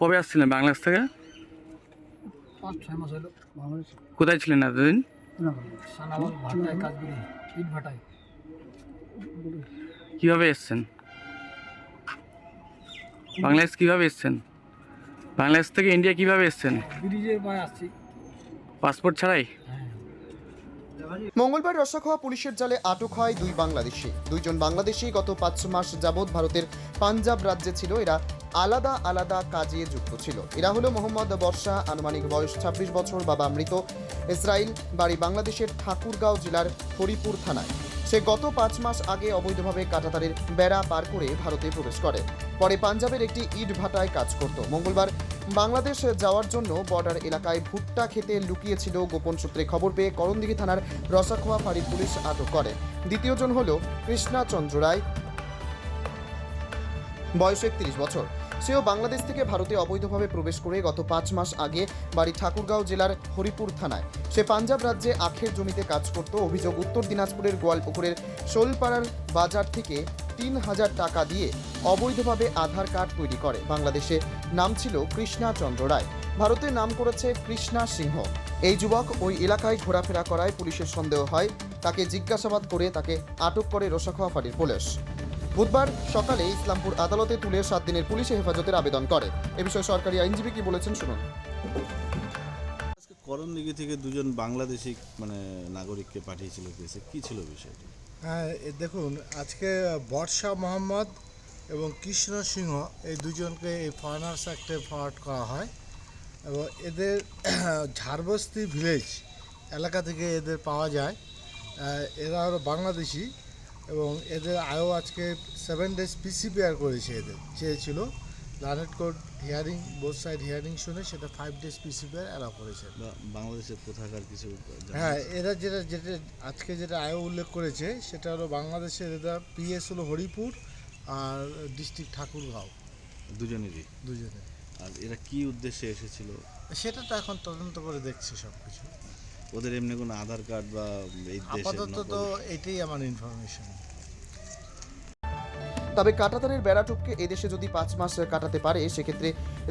কবে আসছিলেন বাংলাদেশ থেকে? পাঁচ ছয় মাস হলো বাংলাদেশ। কোথায় ছিলেন এতদিন? কীভাবে এসছেন? বাংলাদেশ কীভাবে এসছেন? বাংলাদেশ থেকে ইন্ডিয়া কীভাবে এসছেন? পাসপোর্ট ছাড়াই? হ্যাঁ। মঙ্গলবার রসাখোয়া পুলিশের জালে আটক হয় দুই বাংলাদেশি। দুইজন বাংলাদেশি গত পাঁচ মাস যাবৎ ভারতের পাঞ্জাব রাজ্যে ছিল। এরা আলাদা আলাদা কাজে যুক্ত ছিল। এরা হলো মোহাম্মদ বর্ষা, আনুমানিক বয়স ছাব্বিশ বছর, বাবা মৃত। ইসরায়েল বাড়ি বাংলাদেশের ঠাকুরগাঁও জেলার হরিপুর থানায়। সে গত পাঁচ মাস আগে অবৈধভাবে কাটাতারের বেড়া পার করে ভারতে প্রবেশ করে। পরে পাঞ্জাবের একটি ইট ভাটায় কাজ করত। মঙ্গলবার বাংলাদেশ যাওয়ার জন্য বর্ডার এলাকায় ভুট্টা খেতে লুকিয়েছিল গোপন সূত্রে খবর পেয়ে করণদিঘি থানার রসাখোয়া ফাঁড়ির পুলিশ আটক করে। দ্বিতীয়জন হল কৃষ্ণা চন্দ্র রায়, বয়স একত্রিশ বছর। সেও বাংলাদেশ থেকে ভারতে অবৈধভাবে প্রবেশ করে গত পাঁচ মাস আগে বাড়ি ঠাকুরগাঁও জেলার হরিপুর থানায়। সে পাঞ্জাব রাজ্যে আখের জমিতে কাজ করত। অভিযোগ, উত্তর দিনাজপুরের গোয়ালপুকুরের শোলপাড়ার বাজার থেকে তিন হাজার টাকা দিয়ে অবৈধভাবে আধার কার্ড তৈরি করে। বাংলাদেশে নাম ছিল কৃষ্ণা চন্দ্র রায়। ভারতে নাম করেছে কৃষ্ণা সিংহ। এই যুবক ওই এলাকায় ঘোরাফেরা করায় পুলিশের সন্দেহ হয়। তাকে জিজ্ঞাসাবাদ করে তাকে আটক করে রোসাখোয়া ফাঁড়ির পুলিশ। বুধবার সকালে ইসলামপুর আদালতে তুলে সাত দিনের পুলিশে হেফাজতের আবেদন করে। এ বিষয়ে সরকারি আইনজীবী কি বলেছেন শুনুন। আজকে করণদিঘি থেকে দুজন বাংলাদেশি মানে নাগরিককে পাঠিয়েছিল দেশে। কি ছিল বিষয়টি? হ্যাঁ এ দেখুন আজকে বর্ষা মোহাম্মদ এবং কৃষ্ণ সিংহ এই দুজনকে এই ফরেনার্স অ্যাক্টে ফরওয়ার্ড করা হয়। এবং এদের ঝাড়বস্তি ভিলেজ এলাকা থেকে এদের পাওয়া যায়। এরা হলো বাংলাদেশি। এবং এদের আয়ও আজকে সেভেন ডেজ পিসি পিসিপিআর করেছে এদের চেয়েছিল। লানেট court hearing both side hearing শুনে সেটা ফাইভ ডেজ পিসিপিআর অ্যালাউ করেছে। বাংলাদেশের কোথাকার কিছু হ্যাঁ এরা যেটা যেটা আজকে যেটা আয়ও উল্লেখ করেছে সেটা হলো বাংলাদেশের এরা পিএস হলো হরিপুর আর ডিস্ট্রিক্ট ঠাকুরগাঁও। দুজনেরই? দুজনে আর এরা কি উদ্দেশ্যে এসেছিল? সেটা তো এখন তদন্ত করে দেখছে সব কিছু ওদের এমনি কোনো আধার কার্ড বা এই দেশের আপাতত তো এটাই আমার ইনফরমেশন তবে কাটাতারের বেড়া টপকে এদেশে যদি পাঁচ মাস কাটাতে পারে সেক্ষেত্রে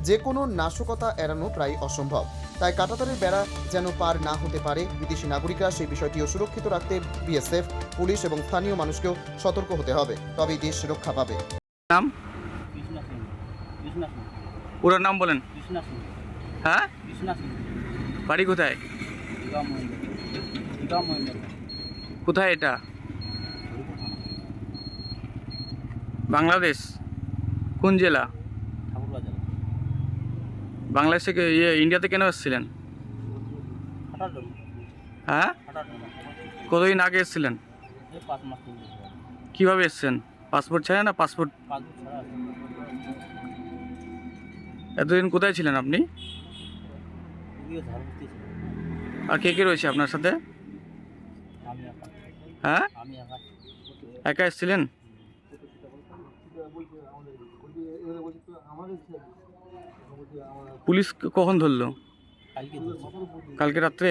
যে কোনো নাশকতা এড়ানো প্রায় অসম্ভব। তাই কাটাতারের বেড়া যেন পার না হতে পারে বিদেশি নাগরিকরা সেই বিষয়টিও সুরক্ষিত রাখতে বিএসএফ পুলিশ এবং স্থানীয় মানুষকেও সতর্ক হতে হবে। তবেই দেশ রক্ষা পাবে। নাম? পুরো নাম বলেন। হ্যাঁ? বাড়ি কোথায়? কোথায় এটা? বাংলাদেশ। কোন জেলা? বাংলাদেশ থেকে ইয়ে ইন্ডিয়াতে কেন এসেছিলেন? হ্যাঁ? কতদিন আগে এসেছিলেন। কীভাবে এসেছেন? পাসপোর্ট ছাড়া না পাসপোর্ট? এতদিন কোথায় ছিলেন আপনি? আর কে কে রয়েছে আপনার সাথে? হ্যাঁ? একা। এসেছিলেন? পুলিশ কখন ধরলো? কালকে রাত্রে?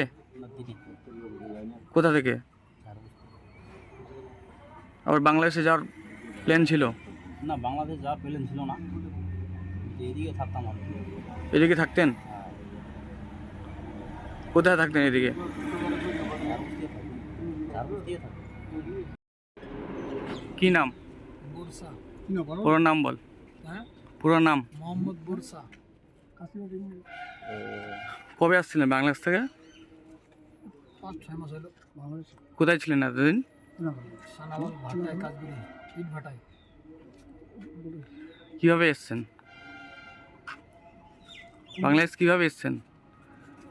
কোথা থেকে? আবার বাংলাদেশে যাওয়ার প্ল্যান ছিল? না বাংলাদেশ যাওয়ার প্লেন ছিল না। এদিকে থাকতাম এদিকে থাকতেন? কোথায় থাকতেন এদিকে? কি নাম? পুরো নাম বল। হ্যাঁ? পুরো নাম? মোহাম্মদ বুরসা। কবে আসছিলেন বাংলাদেশ থেকে? কোথায় ছিলেন এতদিন? কীভাবে এসছেন? বাংলাদেশ কীভাবে এসছেন?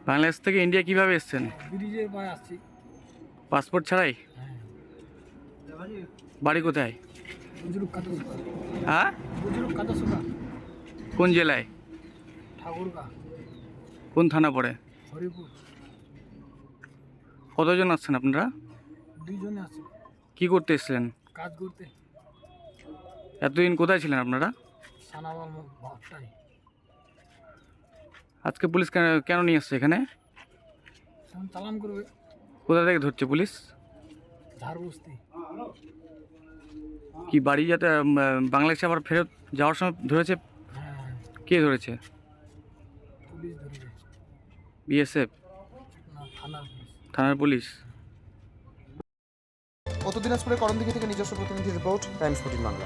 বাংলাদেশ থেকে ইন্ডিয়া কীভাবে এসছেন? ব্রিজের পায়ে আসছি। পাসপোর্ট ছাড়াই? হ্যাঁ। বাড়ি কোথায়? হ্যাঁ? কোন জেলায়? কোন থানা পড়ে? কতজন আসছেন আপনারা? দুইজনে কি করতে এসেছিলেন? কাজ করতে। এতদিন কোথায় ছিলেন আপনারা? সানাবাল ভাটায় আজকে পুলিশ কেন কেন নিয়ে আসছে এখানে? চালান করবে। কোথা থেকে ধরছে পুলিশ? কি বাড়ি যাতে বাংলাদেশে আবার ফেরত যাওয়ার সময় ধরেছে? হ্যাঁ। কে ধরেছে? পুলিশ ধরেছে। বিএসএফ? থানার পুলিশ। থানার পুলিশ। উত্তর দিনাজপুরের করণদিঘি থেকে নিজস্ব প্রতিনিধি রিপোর্ট টাইমস ফোর্টিন বাংলা।